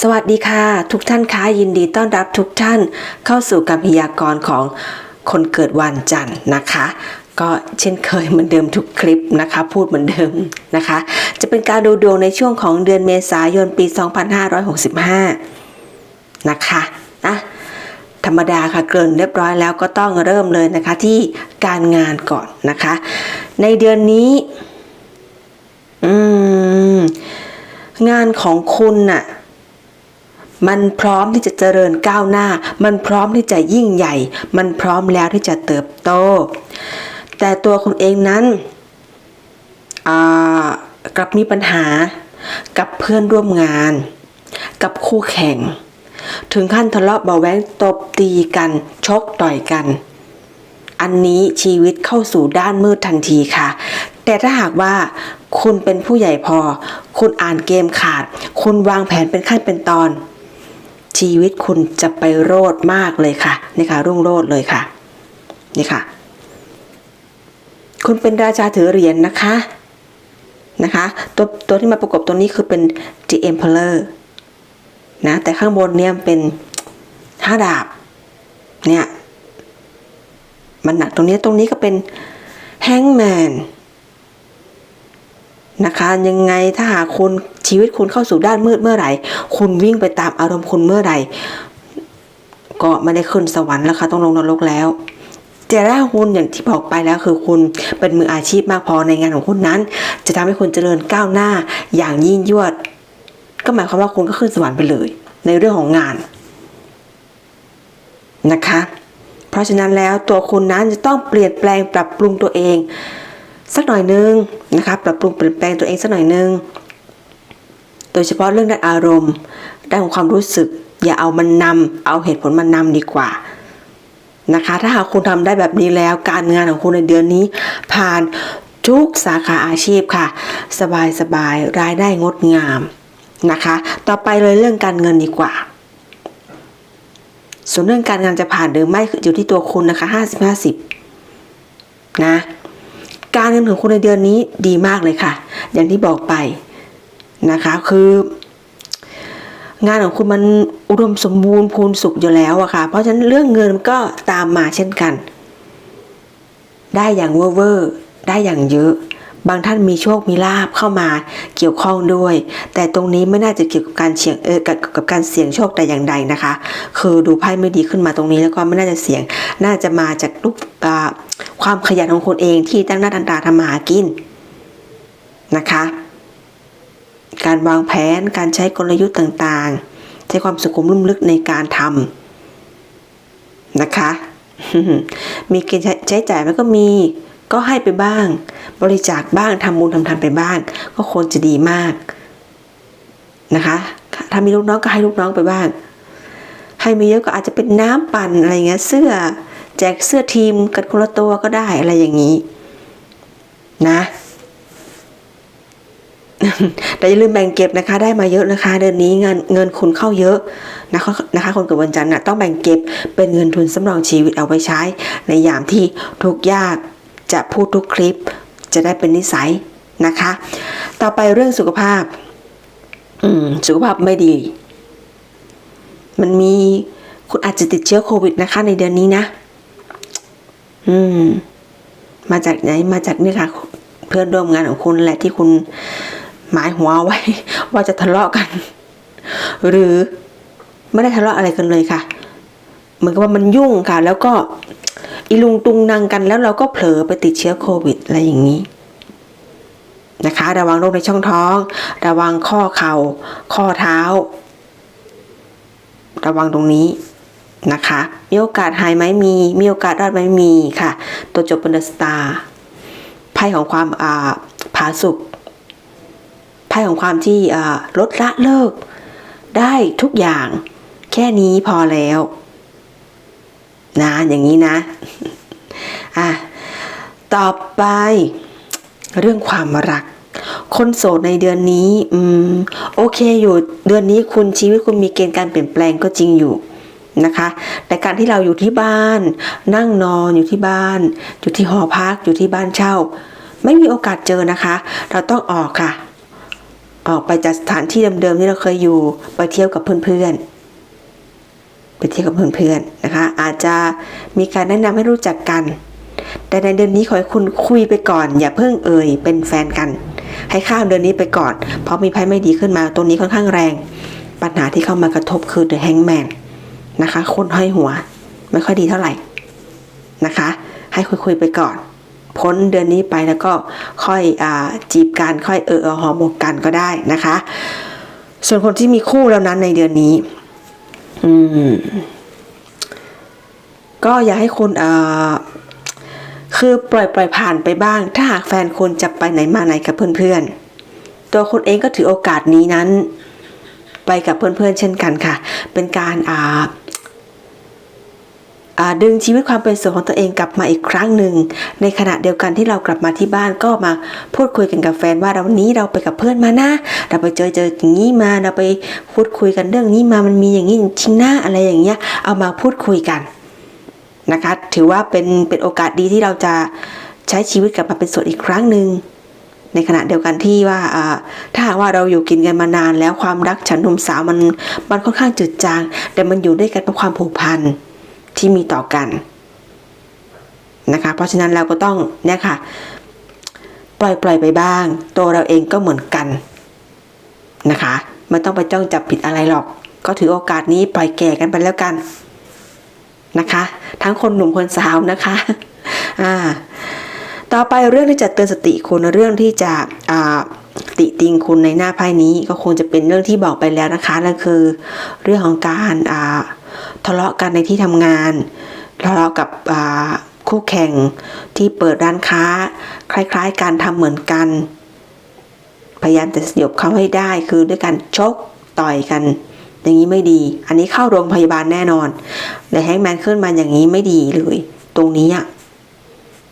สวัสดีค่ะ ทุกท่านคะยินดีต้อนรับทุกท่านเข้าสู่การพยากรณ์ของคนเกิดวันจันทร์นะคะ ก็เช่นเคยเหมือนเดิมทุกคลิปนะคะ พูดเหมือนเดิมนะคะ จะเป็นการดูดวงในช่วงของเดือนเมษายนปี 2565 นะคะนะธรรมดาค่ะเกินเรียบร้อยแล้วก็ต้องเริ่มเลยนะคะที่การงานก่อนนะคะ ในเดือนนี้ อืมงานของคุณน่ะ มันพร้อมที่จะเจริญก้าวหน้า มันพร้อมที่จะยิ่งใหญ่ มันพร้อมแล้วที่จะเติบโต แต่ตัวคุณเองนั้นกลับมีปัญหากับเพื่อนร่วมงาน กับคู่แข่ง ถึงขั้นทะเลาะเบาะแว้งตบตีกันชกต่อยกัน อันนี้ชีวิตเข้าสู่ด้านมืดทันทีค่ะ แต่ถ้าหากว่าคุณเป็นผู้ใหญ่พอ คุณอ่านเกมขาด คุณวางแผนเป็นขั้นเป็นตอน ชีวิตคุณจะไปโรดมากเลยค่ะนี่ค่ะรุ่งโรดเลยค่ะนี่ค่ะ คุณเป็นราชาถือเหรียญนนะคะนะคะตัวตัวที่มาประกบตัวนี้คือเป็น The Emperor นะแต่ข้างบนเนี่ยเป็นห้าดาบเนี่ยมันหนักตรงนี้ตรงนี้ก็เป็น Hangman นะคะยังไงถ้าหากคุณ ชีวิตคุณเข้าสู่ด้านมืดเมื่อไหร่ คุณวิ่งไปตามอารมณ์คุณเมื่อไหร่ ก็ไม่ได้ขึ้นสวรรค์แล้วค่ะต้องลงนรกแล้วแต่ถ้าคุณอย่างที่บอกไปแล้วคือคุณเป็นมืออาชีพมากพอในงานของคุณนั้น จะทำให้คุณเจริญก้าวหน้าอย่างยิ่งยวด ก็หมายความว่าคุณก็ขึ้นสวรรค์ไปเลย ในเรื่องของงานนะคะ เพราะฉะนั้นแล้วตัวคุณนั้นจะต้องเปลี่ยนแปลงปรับปรุงตัวเอง สักหน่อยนึงนะคะ ปรับปรุงเปลี่ยนแปลงตัวเองสักหน่อยนึง โดยเฉพาะเรื่องด้านอารมณ์ ด้านของความรู้สึก อย่าเอามันนำเอาเหตุผลมันนำดีกว่านะคะ ถ้าหากคุณทำได้แบบนี้แล้ว การงานของคุณในเดือนนี้ ผ่านทุกสาขาอาชีพค่ะ สบายสบายรายได้งดงามนะคะ ต่อไปเลยเรื่องการเงินดีกว่าส่วนเรื่องการงานจะผ่านหรือไม่อยู่ที่ตัวคุณนะคะห้าสิบห้าสิบนะ การเงินของคุณในเดือนนี้ดีมากเลยค่ะ อย่างที่บอกไป นะคะ คืองานของคุณมันอุดมสมบูรณ์พูนสุขอยู่แล้วอะค่ะ เพราะฉะนั้นเรื่องเงินก็ตามมาเช่นกัน ได้อย่างเวอร์เวอร์ได้อย่างเยอะ บางท่านมีโชคมีลาบเข้ามาเกี่ยวข้องด้วย แต่ตรงนี้ไม่น่าจะเกี่ยวกับการเสี่ยงเออกับกับการเสี่ยงโชคแต่อย่างใดนะคะ คือดูไพ่ไม่ดีขึ้นมาตรงนี้แล้วก็ไม่น่าจะเสี่ยง น่าจะมาจากลูกความขยันของคุณเองที่ตั้งหน้าตั้งตาทำมาหากินนะคะ การวางแผนการใช้กลยุทธ์ต่างๆ ใช้ความสุขุมลุ่มลึกในการทำนะคะ มีเกณฑ์ใช้จ่ายมันก็มีก็ให้ไปบ้าง บริจาคบ้างทำบุญทำทานไปบ้าง ก็ควรจะดีมากนะคะ ถ้ามีลูกน้องก็ให้ลูกน้องไปบ้าง ให้ไม่เยอะก็อาจจะเป็นน้ำปั่นอะไรเงี้ยเสื้อแจกเสื้อทีมกันคนละตัวก็ได้อะไรอย่างนี้ นะ แต่อย่าลืมแบ่งเก็บนะคะ ได้มาเยอะนะคะ เดือนนี้เงินเงินคุณเข้าเยอะนะคะนะคะ คนเกิดวันจันทร์นะต้องแบ่งเก็บเป็นเงินทุนสำรองชีวิตเอาไว้ใช้ ในยามที่ทุกยากจะพูดทุกคลิป จะได้เป็นนิสัยนะคะ ต่อไปเรื่องสุขภาพอืมสุขภาพไม่ดี มันมีคุณอาจจะติดเชื้อโควิดนะคะ ในเดือนนี้นะ อืม มาจากไหนมาจากนี่ค่ะเพื่อนร่วมงานของคุณแหละที่คุณ หมายหัวไว้ว่าจะทะเลาะกัน หรือไม่ได้ทะเลาะอะไรกันเลยค่ะ เหมือนกับว่ามันยุ่งค่ะ แล้วก็อีลุงตุงนางกันแล้วเราก็เผลอไปติดเชื้อโควิดอะไรอย่างนี้นะคะ ระวังโรคในช่องท้อง ระวังข้อเข่า ข้อเท้า ระวังตรงนี้นะคะ มีโอกาสหายไหมมี มีโอกาสรอดไหมมีค่ะ ตัวจบเป็นเดอะสตาร์ไพ่ของความอ่าผาสุก ไพ่ของความที่ลดละเลิก ได้ทุกอย่างแค่นี้พอแล้ว นะอย่างนี้นะอะต่อไป เรื่องความรัก คนโสดในเดือนนี้ อืม โอเคอยู่เดือนนี้คุณชีวิตคุณมีเกณฑ์การเปลี่ยนแปลงก็จริงอยู่นะคะ แต่การที่เราอยู่ที่บ้าน นั่งนอนอยู่ที่บ้าน อยู่ที่หอพักอยู่ที่บ้านเช่า ไม่มีโอกาสเจอนะคะ เราต้องออกค่ะ ออกไปจากสถานที่เดิมๆที่เราเคยอยู่ไปเที่ยวกับเพื่อนๆไปเที่ยวกับเพื่อนๆนะคะ อาจจะมีการแนะนำให้รู้จักกัน แต่ในเดือนนี้ขอให้คุณคุยไปก่อน อย่าเพิ่งเอ่ยเป็นแฟนกัน ให้ข้ามเดือนนี้ไปก่อน เพราะมีไพ่ไม่ดีขึ้นมาตรงนี้ค่อนข้างแรง ปัญหาที่เข้ามากระทบคือ The Hangman นะคะคนห้อยหัวไม่ค่อยดีเท่าไหร่นะคะ ให้คุยๆไปก่อน พ้นเดือนนี้ไปแล้วก็ค่อยอจีบกันค่อยเออเอหอมหมกกันก็ได้นะคะ ส่วนคนที่มีคู่แล้วนั้นในเดือนนี้ อืม ก็อย่าให้คุณเอ่อคือปล่อยปล่อยผ่านไปบ้าง ถ้าหากแฟนคุณจะไปไหนมาไหนกับเพื่อนๆ ตัวคุณเองก็ถือโอกาสนี้นั้น ไปกับเพื่อนๆเช่นกันค่ะ เป็นการอ่าอ่า ดึงชีวิตความเป็นส่วนของตัวเองกลับมาอีกครั้งหนึ่ง ในขณะเดียวกันที่เรากลับมาที่บ้านก็มาพูดคุยกันกับแฟนว่าเราวันนี้เราไปกับเพื่อนมานะ เราไปเจอเจออย่างนี้มาเราไปพูดคุยกันเรื่องนี้มามันมีอย่างนี้จริงๆนะอะไรอย่างเงี้ยเอามาพูดคุยกันนะคะถือว่าเป็นเป็นโอกาสดีที่เราจะใช้ชีวิตกลับมาเป็นส่วนอีกครั้งหนึ่งในขณะเดียวกันที่ว่าอ่าถ้าหากว่าเราอยู่กินกันมานานแล้วความรักฉันหนุ่มสาวมันมันค่อนข้างจืดจาง แต่มันอยู่ด้วยกันเพราะความผูกพัน ที่มีต่อกันนะคะ เพราะฉะนั้นเราก็ต้องเนี่ยค่ะ ปล่อยปล่อยไปบ้าง ตัวเราเองก็เหมือนกันนะคะไม่ต้องไปจ้องจับผิดอะไรหรอก ก็ถือโอกาสนี้ปล่อยแก่กันไปแล้วกันนะคะ ทั้งคนหนุ่มคนสาวนะคะอ่าต่อไปเรื่องที่จะเตือนสติคุณเรื่องที่จะติติงคุณในหน้าไพ่นี้ก็คงจะเป็นเรื่องที่บอกไปแล้วนะคะนั่นคือเรื่องของการอ่า ทะเลาะกันในที่ทำงาน ทะเลาะกับคู่แข่งที่เปิดร้านค้า คล้ายๆการทำเหมือนกัน พยายามจะสยบเขาให้ได้คือด้วยการชกต่อยกัน อย่างนี้ไม่ดี อันนี้เข้าโรงพยาบาลแน่นอนแต่แฮงแมนขึ้นมาอย่างนี้ไม่ดีเลย ตรงนี้อะ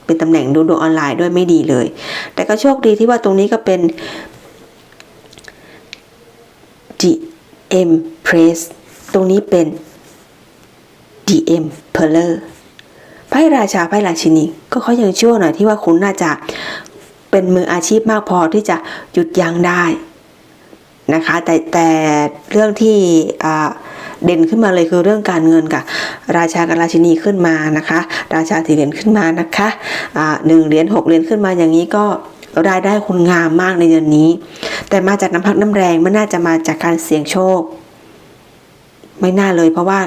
เป็นตำแหน่งดูดวงออนไลน์ด้วยไม่ดีเลย แต่ก็โชคดีที่ว่าตรงนี้ก็เป็น DM Press ตรงนี้เป็น DM p e r l e r ไพ่ราชาไพ่ราชินี ก็เขายังชั่วหน่อยที่ว่าคุณน่าจะเป็นมืออาชีพมากพอที่จะหยุดยั้งได้นะคะ แต่แต่เรื่องที่เด่นขึ้นมาเลยคือเรื่องการเงินค่ะ ราชากับราชินีขึ้นมานะคะ ราชาถือเหรียญขึ้นมานะคะหนึ่งเหรียญหกเหรียญขึ้นมาอย่างนี้ก็รายได้คุณงามมากในเดือนนี้ แต่มาจากน้ำพักน้ำแรงไม่น่าจะมาจากการเสี่ยงโชค ไม่น่าเลยเพราะว่า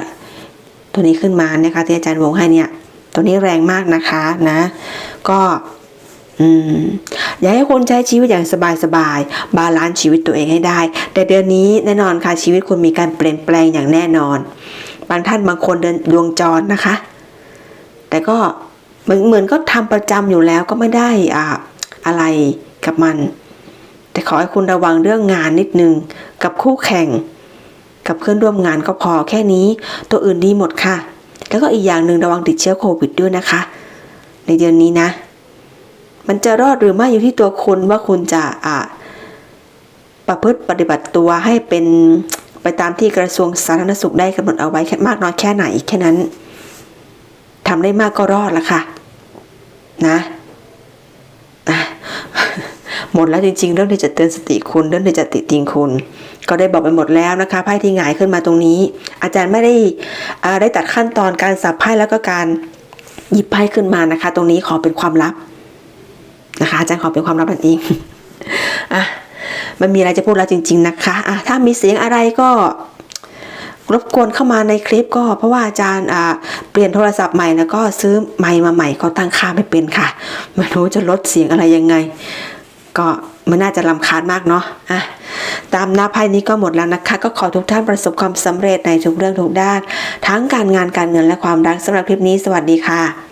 ตัวนี้ขึ้นมาเนี่ยค่ะที่อาจารย์วงให้เนี่ยตัวนี้แรงมากนะคะนะ ก็อืมอยากให้คนใช้ชีวิตอย่างสบายๆ บาลานซ์ชีวิตตัวเองให้ได้ แต่เดือนนี้แน่นอนค่ะชีวิตคุณมีการเปลี่ยนแปลงอย่างแน่นอน บางท่านบางคนเดินดวงจรนะคะ แต่ก็เหมือนเหมือนก็ทำประจำอยู่แล้วก็ไม่ได้อ่าอะไรกับมัน แต่ขอให้คุณระวังเรื่องงานนิดนึงกับคู่แข่ง กับเพื่อนร่วมงานก็พอแค่นี้ ตัวอื่นดีหมดค่ะ แล้วก็อีกอย่างหนึ่งระวังติดเชื้อโควิดด้วยนะคะ ในเดือนนี้นะ มันจะรอดหรือไม่อยู่ที่ตัวคุณว่าคุณจะอ่าประพฤติปฏิบัติตัวให้เป็นไปตามที่กระทรวงสาธารณสุขได้กำหนดเอาไว้มากน้อยแค่ไหนแค่นั้นทำได้มากก็รอดละค่ะ นะอะหมดแล้วจริงๆ เรื่องที่จะเตือนสติคุณ เรื่องที่จะติติงคุณ ก็ได้บอกไปหมดแล้วนะคะไพ่ที่หงายขึ้นมาตรงนี้ อาจารย์ไม่ได้ได้ตัดขั้นตอนการสับไพ่แล้วก็การหยิบไพ่ขึ้นมานะคะ ตรงนี้ขอเป็นความลับนะคะ อาจารย์ขอเป็นความลับนั่นเองอะมันมีอะไรจะพูดแล้วจริง ๆนะคะอะถ้ามีเสียงอะไรก็รบกวนเข้ามาในคลิปก็เพราะว่าอาจารย์อ่าเปลี่ยนโทรศัพท์ใหม่แล้วก็ซื้อไมค์มาใหม่เขาตั้งค่าไม่เป็นค่ะไม่รู้จะลดเสียงอะไรยังไง ก็ มันน่าจะลำคาญมากเนาะอะตามหน้าไพ่นี้ก็หมดแล้วนะคะ ก็ขอทุกท่านประสบความสำเร็จในทุกเรื่องทุกด้าน ทั้งการงานการเงินและความรักสำหรับคลิปนี้ สวัสดีค่ะ